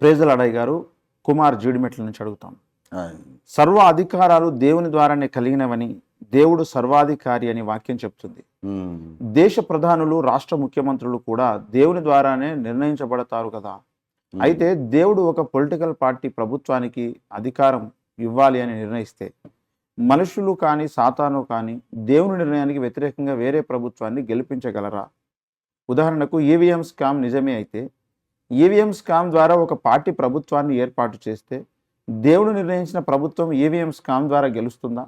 Phrasal అడయ్ గారు కుమార్ జీడిమెట్ల నుంచి అడుగుతాం. సర్వ అధికారాలు దేవుని ద్వారానే కలిగినవని దేవుడు సర్వాధికారి అని వాక్యం చెప్తుంది. దేశ ప్రధానులు రాష్ట్ర ముఖ్యమంత్రులు కూడా దేవుని ద్వారానే నిర్ణయించబడతారు కదా. అయితే దేవుడు ఒక పొలిటికల్ పార్టీ ప్రభుత్వానికి అధికారం ఇవ్వాలి అని నిర్ణయిస్తే మనుషులు కానీ సాతాను కానీ దేవుని నిర్ణయానికి వ్యతిరేకంగా వేరే ప్రభుత్వాన్ని గెలిపించగలరా? ఉదాహరణకు ఈవీఎం స్కామ్ నిజమే అయితే ఈవీఎం స్కామ్ ద్వారా ఒక పార్టీ ప్రభుత్వాన్ని ఏర్పాటు చేస్తే దేవుడు నిర్ణయించిన ప్రభుత్వం ఈవీఎం స్కామ్ ద్వారా గెలుస్తుందా?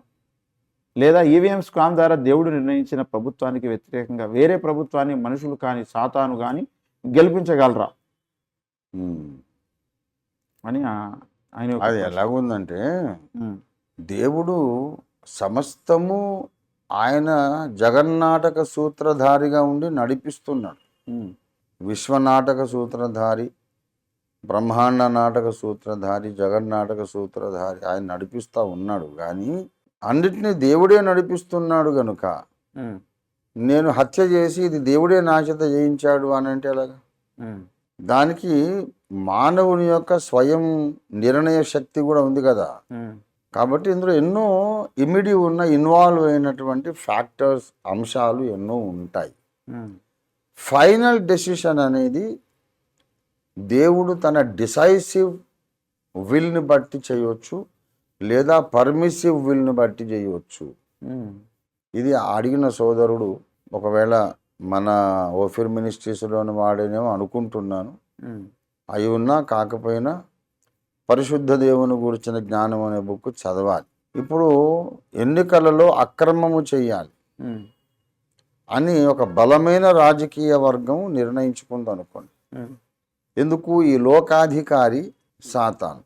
లేదా ఈవీఎం స్కామ్ ద్వారా దేవుడు నిర్ణయించిన ప్రభుత్వానికి వ్యతిరేకంగా వేరే ప్రభుత్వాన్ని మనుషులు కానీ సాతాను కానీ గెలిపించగలరా. అని ఆయన అది. ఎలాగుందంటే దేవుడు సమస్తము ఆయన జగన్నాటక సూత్రధారిగా ఉండి నడిపిస్తున్నాడు. విశ్వనాటక సూత్రధారి బ్రహ్మాండ నాటక సూత్రధారి జగన్నాటక సూత్రధారి ఆయన నడిపిస్తూ ఉన్నాడు. కానీ అన్నిటినీ దేవుడే నడిపిస్తున్నాడు గనుక నేను హత్య చేసి ఇది దేవుడే నాశత చేయించాడు అని అంటే ఎలాగా? దానికి మానవుని యొక్క స్వయం నిర్ణయ శక్తి కూడా ఉంది కదా. కాబట్టి ఇందులో ఎన్నో ఇమిడి ఉన్న ఇన్వాల్వ్ అయినటువంటి ఫ్యాక్టర్స్ అంశాలు ఎన్నో ఉంటాయి. ఫైనల్ డెసిషన్ అనేది దేవుడు తన డిసైసివ్ విల్ని బట్టి చేయవచ్చు లేదా పర్మిసివ్ విల్ని బట్టి చేయవచ్చు ఉమ్, ఇది అడిగిన సోదరుడు ఒకవేళ మన ఓఫిర్ మినిస్ట్రీస్లోని వాడేనేమో అనుకుంటున్నాను. ఉమ్, అయి ఉన్నా కాకపోయినా పరిశుద్ధ దేవుని గురించిన జ్ఞానం అనే బుక్ చదవాలి. ఇప్పుడు ఎన్నికలలో అక్రమము చేయాలి. ఉమ్, అని ఒక బలమైన రాజకీయ వర్గం నిర్ణయించుకుంది అనుకోండి. ఎందుకు? ఈ లోకాధికారి సాతాను.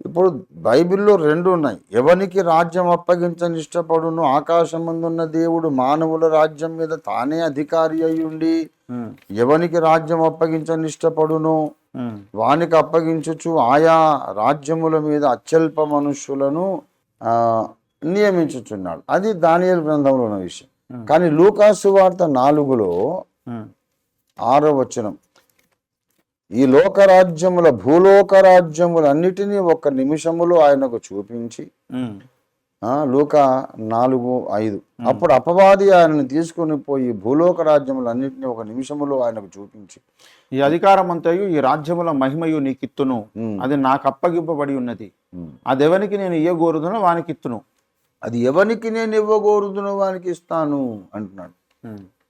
ఇప్పుడు బైబిల్లో రెండు ఉన్నాయి. ఎవనికి రాజ్యం అప్పగించని ఇష్టపడును ఆకాశం ముందున్న దేవుడు మానవుల రాజ్యం మీద తానే అధికారి అయి ఉండి ఉమ్, ఎవనికి రాజ్యం అప్పగించని ఇష్టపడును వానికి అప్పగించుచు ఆయా రాజ్యముల మీద అత్యల్ప మనుష్యులను నియమించుచున్నాడు. అది దానియల్ గ్రంథంలో ఉన్న విషయం. కానీ లూకాసు వార్త నాలుగులో ఆరో వచనం. ఈ లోకరాజ్యముల భూలోక రాజ్యములన్నిటినీ ఒక్క నిమిషములో ఆయనకు చూపించి లూక నాలుగు ఐదు. అప్పుడు అపవాది ఆయనను తీసుకొని పోయి భూలోక రాజ్యములన్నిటినీ ఒక నిమిషములో ఆయనకు చూపించి ఈ అధికారం అంతయు ఈ రాజ్యముల మహిమయు నీకిత్తును. అది నాకు అప్పగింపబడి ఉన్నది. అదెవనికి నేను ఇయ్యగోరుదునో వానికి ఇత్తును అది ఎవరికి నేను ఇవ్వకూడదునో వానికి ఇస్తాను అంటున్నాడు.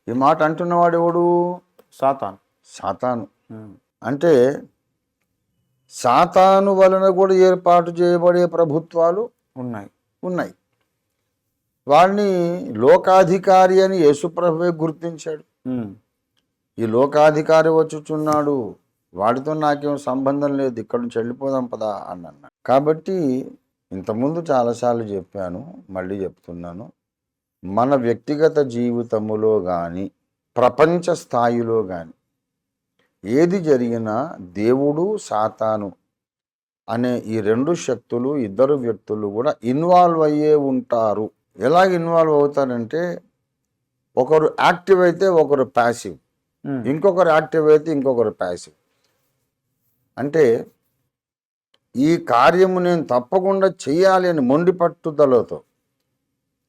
ఈ మాట అంటున్నవాడు ఎవడు? సాతాన్. సాతాను. అంటే సాతాను వలన కూడా ఏర్పాటు చేయబడే ప్రభుత్వాలు ఉన్నాయి. ఉన్నాయి. వాడిని లోకాధికారి అని యేసుప్రభువే గుర్తించాడు. ఈ లోకాధికారి వచ్చుచున్నాడు. వాడితో నాకేం సంబంధం లేదు. ఇక్కడ నుంచి వెళ్ళిపోదాం పదా అని అన్నాడు కాబట్టి ఇంతకుముందు చాలాసార్లు చెప్పాను మళ్ళీ చెప్తున్నాను. మన వ్యక్తిగత జీవితములో కానీ ప్రపంచ స్థాయిలో కానీ ఏది జరిగినా దేవుడు సాతాను అనే ఈ రెండు శక్తులు ఇద్దరు వ్యక్తులు కూడా ఇన్వాల్వ్ అయ్యే ఉంటారు. ఎలా ఇన్వాల్వ్ అవుతారంటే ఒకరు యాక్టివ్ అయితే ఒకరు ప్యాసివ్ ఇంకొకరు యాక్టివ్ అయితే ఇంకొకరు ప్యాసివ్. అంటే ఈ కార్యము నేను తప్పకుండా చెయ్యాలి అని మొండి పట్టుదలతో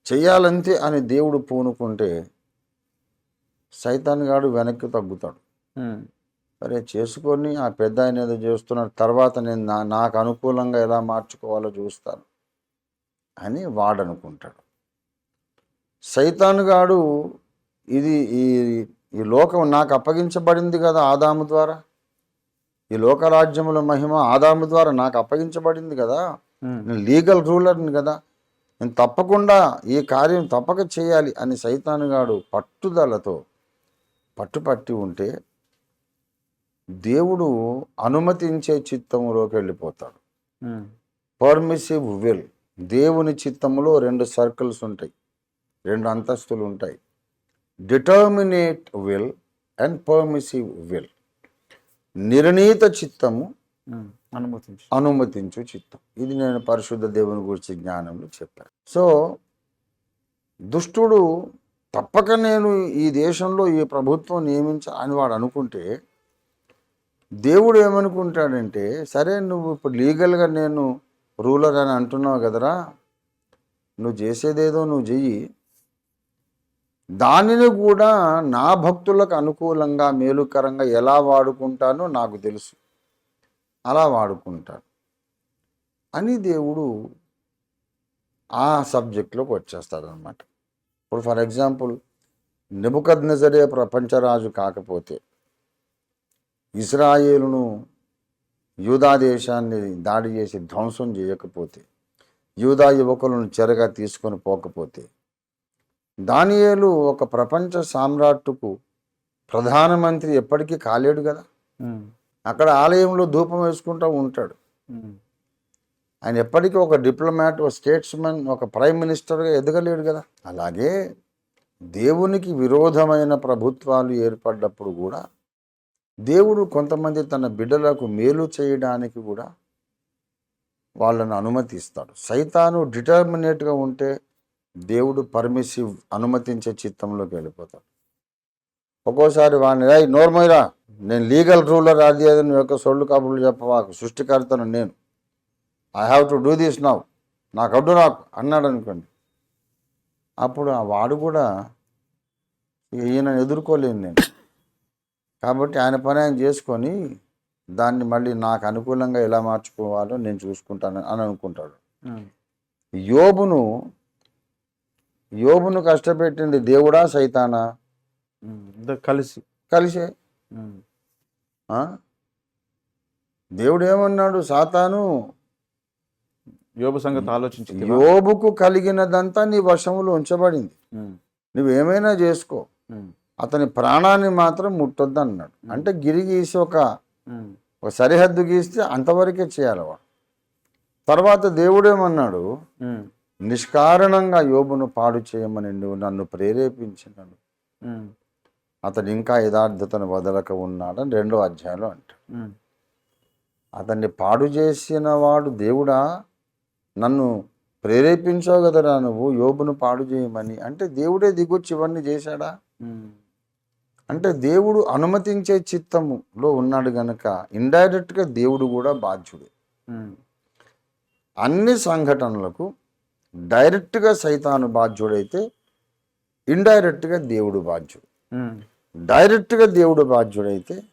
చెయ్యాలంతే అని దేవుడు పూనుకుంటే సైతాన్ గాడు వెనక్కి తగ్గుతాడు. సరే చేసుకొని ఆ పెద్ద ఆయన ఏదో చేస్తున్నాడు తర్వాత నేను నా నాకు అనుకూలంగా ఎలా మార్చుకోవాలో చూస్తాను అని వాడు అనుకుంటాడు సైతాన్ గాడు ఇది ఈ ఈ లోకం నాకు అప్పగించబడింది కదా ఆదాము ద్వారా? ఈ లోకరాజ్యముల మహిమ ఆదాము ద్వారా నాకు అప్పగించబడింది కదా. నేను లీగల్ రూలర్ని కదా. నేను తప్పకుండా ఈ కార్యం తప్పక చేయాలి అని సైతానుగాడు పట్టుదలతో పట్టుపట్టి ఉంటే దేవుడు అనుమతించే చిత్తములోకి వెళ్ళిపోతాడు. పర్మిసివ్ విల్ దేవుని చిత్తములో రెండు సర్కిల్స్ ఉంటాయి. రెండు అంతస్తులు ఉంటాయి. Determinate will and permissive will నిర్ణీత చిత్తము అనుమతించు. అనుమతించు చిత్తం. ఇది నేను పరిశుద్ధ దేవుని గురించి జ్ఞానంలో చెప్పాను. సో దుష్టుడు తప్పక నేను ఈ దేశంలో ఈ ప్రభుత్వం నియమించ అని వాడు అనుకుంటే దేవుడు ఏమనుకుంటాడంటే సరే నువ్వు ఇప్పుడు లీగల్గా నేను రూలర్ అని అంటున్నావు కదరా నువ్వు చేసేదేదో నువ్వు చెయ్యి దానిని కూడా నా భక్తులకు అనుకూలంగా మేలుకరంగా ఎలా వాడుకుంటానో నాకు తెలుసు. అలా వాడుకుంటాను. అని దేవుడు ఆ సబ్జెక్ట్లోకి వచ్చేస్తాడనమాట ఇప్పుడు ఫర్ ఎగ్జాంపుల్ నెబుకద్ నజరే ప్రపంచరాజు కాకపోతే ఇస్రాయేలును యూదా దేశాన్ని దాడి చేసి ధ్వంసం చేయకపోతే యూదా యువకులను చెరగా తీసుకొని పోకపోతే దానియేలు ఒక ప్రపంచ సామ్రాట్టుకు ప్రధానమంత్రి ఎప్పటికీ కాలేడు కదా. అక్కడ ఆలయంలో ధూపం వేసుకుంటూ ఉంటాడు. ఆయన ఎప్పటికీ ఒక డిప్లొమాట్ ఒక స్టేట్స్మెన్ ఒక ప్రైమ్ మినిస్టర్గా ఎదగలేడు కదా. అలాగే దేవునికి విరోధమైన ప్రభుత్వాలు ఏర్పడ్డప్పుడు కూడా దేవుడు కొంతమంది తన బిడ్డలకు మేలు చేయడానికి కూడా వాళ్ళను అనుమతిస్తాడు. సైతాను డిటర్మినేట్గా ఉంటే దేవుడు పర్మిసివ్ అనుమతించే చిత్తంలోకి వెళ్ళిపోతాడు. ఒక్కోసారి వాడిని రాయి నోర్మైరా నేను లీగల్ రూలర్ అది అది నువ్వు యొక్క సొల్లు కబుర్లు చెప్పవాకు సృష్టికర్తను నేను. I have to do this now నాకు అడ్డు నాకు అన్నాడు అనుకోండి. అప్పుడు ఆ వాడు కూడా ఈయన ఎదుర్కోలేను నేను. కాబట్టి ఆయన పని ఆయన చేసుకొని దాన్ని మళ్ళీ నాకు అనుకూలంగా ఎలా మార్చుకోవాలో నేను చూసుకుంటాను అని అనుకుంటాడు. యోబును యోబును కష్టపెట్టింది దేవుడా సైతానా? కలిసి. కలిసే? దేవుడు ఏమన్నాడు సాతాను! యోబు సంగతి ఆలోచించి యోబుకు కలిగినదంతా నీ వశములో ఉంచబడింది. నువ్వేమైనా చేసుకో. అతని ప్రాణాన్ని మాత్రం ముట్టొద్దు అన్నాడు అంటే గిరి గీసి ఒక ఒక సరిహద్దు గీస్తే అంతవరకే చేయాలి వాడు. తర్వాత దేవుడేమన్నాడు? నిష్కారణంగా యోబును పాడు చేయమని నువ్వు నన్ను ప్రేరేపించినను. అతను ఇంకా యథార్థతను వదలక ఉన్నాడని రెండో అధ్యాయంలో అంటాడు. అతన్ని పాడు చేసిన వాడు దేవుడా నన్ను ప్రేరేపించావు కదరా నువ్వు యోబును పాడు చేయమని. అంటే దేవుడే దిగొచ్చి ఇవన్నీ చేశాడా? అంటే దేవుడు అనుమతించే చిత్తములో ఉన్నాడు గనక ఇండైరెక్ట్గా దేవుడు కూడా బాధ్యుడే. అన్ని సంఘటనలకు డైరెక్ట్గా సైతాను బాధ్యుడైతే ఇండైరెక్ట్గా దేవుడు బాధ్యుడు. డైరెక్ట్గా దేవుడు బాధ్యుడైతే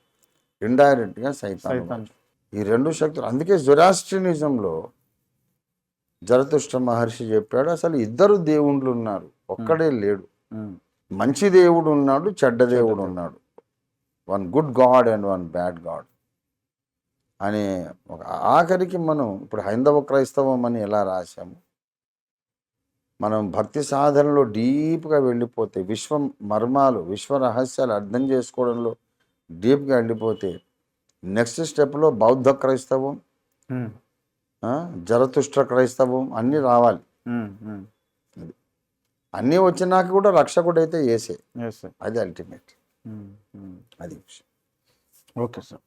ఇండైరెక్ట్గా సైతాను. ఈ రెండు శక్తులు అందుకే జొరాస్ట్రియనిజంలో జరతుష్ట మహర్షి చెప్పాడు అసలు ఇద్దరు దేవుళ్ళు ఉన్నారు ఒక్కడే లేడు. మంచి దేవుడు ఉన్నాడు చెడ్డ దేవుడు. ఉన్నాడు. One good god and one bad god. అనే ఒక ఆఖరికి మనం ఇప్పుడు హైందవ క్రైస్తవం అని ఎలా రాశాము? మనం భక్తి సాధనలో డీప్గా వెళ్ళిపోతే విశ్వ మర్మాలు విశ్వ రహస్యాలు అర్థం చేసుకోవడంలో డీప్గా వెళ్ళిపోతే నెక్స్ట్ స్టెప్లో బౌద్ధ క్రైస్తవం ఆ, జరతుష్ట్ర క్రైస్తవం అన్నీ రావాలి. అన్నీ వచ్చినాక కూడా రక్షకుడైతే ఏసే. ఎస్ సార్ అది అల్టిమేట్. అది విషయం. Okay sir.